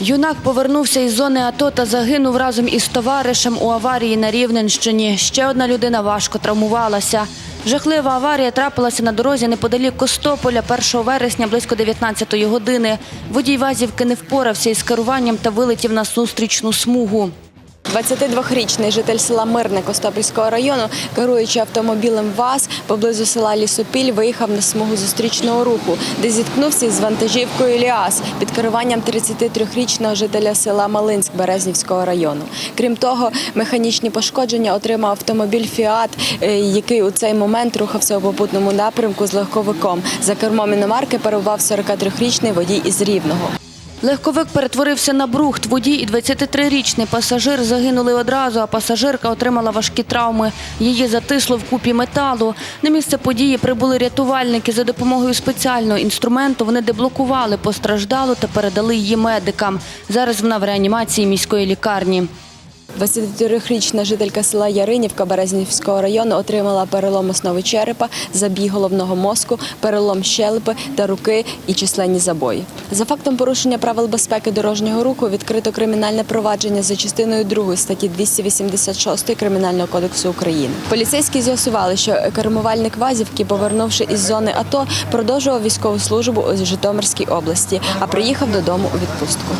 Юнак повернувся із зони АТО та загинув разом із товаришем у аварії на Рівненщині. Ще одна людина важко травмувалася. Жахлива аварія трапилася на дорозі неподалік Костополя 1 вересня близько 19-ї години. Водій Вазівки не впорався із керуванням та вилетів на зустрічну смугу. 22-річний житель села Мирне Костопільського району, керуючи автомобілем ВАЗ поблизу села Лісопіль, виїхав на смугу зустрічного руху, де зіткнувся із вантажівкою Ліас під керуванням 33-річного жителя села Малинськ Березнівського району. Крім того, механічні пошкодження отримав автомобіль Фіат, е, який у цей момент рухався у попутному напрямку з легковиком. За кермом іномарки перебував 43-річний водій із Рівного. Легковик перетворився на брухт. Водій і 23-річний пасажир загинули одразу, а пасажирка отримала важкі травми. Її затисло в купі металу. На місце події прибули рятувальники. За допомогою спеціального інструменту вони деблокували постраждалу та передали її медикам. Зараз вона в реанімації міської лікарні. 23-річна жителька села Яринівка Березнівського району отримала перелом основи черепа, забій головного мозку, перелом щелепи та руки і численні забої. За фактом порушення правил безпеки дорожнього руху відкрито кримінальне провадження за частиною 2 статті 286 Кримінального кодексу України. Поліцейські з'ясували, що кермувальник Вазівки, повернувши із зони АТО, продовжував військову службу у Житомирській області, а приїхав додому у відпустку.